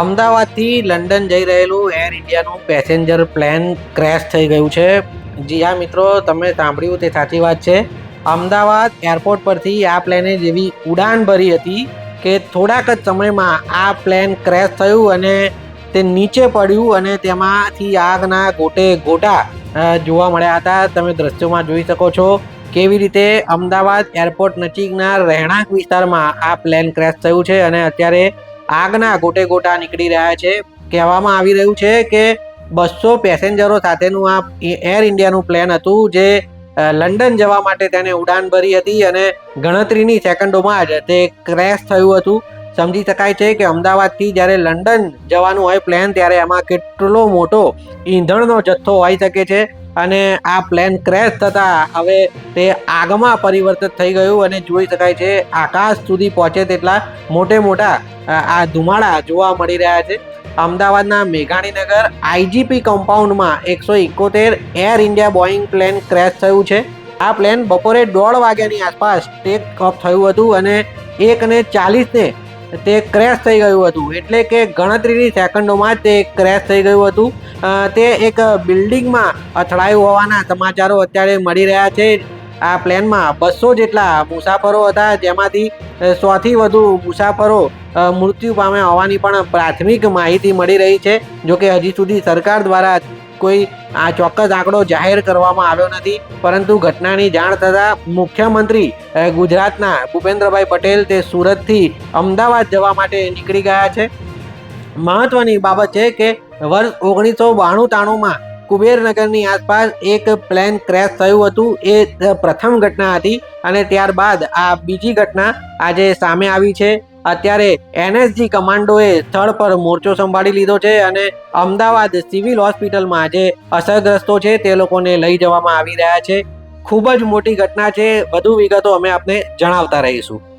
અમદાવાદથી લંડન જઈ રહેલું એર ઇન્ડિયાનું પેસેન્જર પ્લેન ક્રેશ થઈ ગયું છે. જી હા મિત્રો, તમે સાંભળ્યું તે સાચી વાત છે. અમદાવાદ એરપોર્ટ પરથી આ પ્લેને જેવી ઉડાન ભરી હતી કે થોડાક જ સમયમાં આ પ્લેન ક્રેશ થયું અને તે નીચે પડ્યું અને તેમાંથી આગના ગોટે ગોટા જોવા મળ્યા હતા. તમે દ્રશ્યોમાં જોઈ શકો છો કેવી રીતે અમદાવાદ એરપોર્ટ નજીકના રહેણાંક વિસ્તારમાં આ પ્લેન ક્રેશ થયું છે અને અત્યારે આગના ગોટે ગોટા નીકળી રહ્યા છે. કહેવામાં આવી રહ્યું છે કે બસો પેસેન્જરો સાથેનું આ એર ઇન્ડિયાનું પ્લેન હતું જે લંડન જવા માટે તેને ઉડાન ભરી હતી અને ગણતરીની સેકન્ડોમાં જ તે ક્રેશ થયું હતું. સમજી શકાય છે કે અમદાવાદથી જ્યારે લંડન જવાનું હોય પ્લેન ત્યારે એમાં કેટલો મોટો ઈંધણનો જથ્થો હોઈ શકે છે. અને આ પ્લેન ક્રેશ થતાં હવે તે આગમાં પરિવર્તિત થઈ ગયું અને જોઈ શકાય છે આકાશ સુધી પહોંચે તેટલા મોટે મોટા આ ધુમાડા જોવા મળી રહ્યા છે. અમદાવાદના મેઘાણીનગર આઈજીપી કમ્પાઉન્ડમાં એકસો એકોતેર Air India Boeing plane crash થયું છે. આ પ્લેન બપોરે દોઢ વાગ્યાની આસપાસ ટેક ઓફ થયું હતું અને એકને ચાલીસને તે ક્રેશ થઈ ગયું હતું. એટલે કે ગણતરીની સેકન્ડોમાં તે ક્રેશ થઈ ગયું હતું. તે એક બિલ્ડિંગમાં અથડાયું હોવાના સમાચારો અત્યારે મળી રહ્યા છે. આ પ્લેનમાં બસો જેટલા મુસાફરો હતા, જેમાંથી સોથી વધુ મુસાફરો મૃત્યુ પામ્યા હોવાની પણ પ્રાથમિક માહિતી મળી રહી છે. જોકે હજી સુધી સરકાર દ્વારા કોઈ આ ચોક્કસ આંકડો જાહેર કરવામાં આવ્યો નથી. પરંતુ ઘટનાની જાણ થતાં મુખ્યમંત્રી ગુજરાતના ભૂપેન્દ્રભાઈ પટેલ તે સુરતથી અમદાવાદ જવા માટે નીકળી ગયા છે. મહત્વની બાબત છે કે વર્ષ ઓગણીસો બાણું ત્રાણુંમાં કુબેરનગરની આસપાસ એક પ્લેન ક્રેશ થયું હતું. એ પ્રથમ ઘટના હતી અને ત્યારબાદ આ બીજી ઘટના આજે સામે આવી છે. અત્યારે એનએસજી કમાન્ડોએ સ્થળ પર મોરચો સંભાળી લીધો છે અને અમદાવાદ સિવિલ હોસ્પિટલમાં જે અસરગ્રસ્તો છે. તે લોકોને લઈ જવામાં આવી રહ્યા છે. ખૂબ જ મોટી ઘટના છે. વધુ વિગતો અમે આપને જણાવતા રહીશું.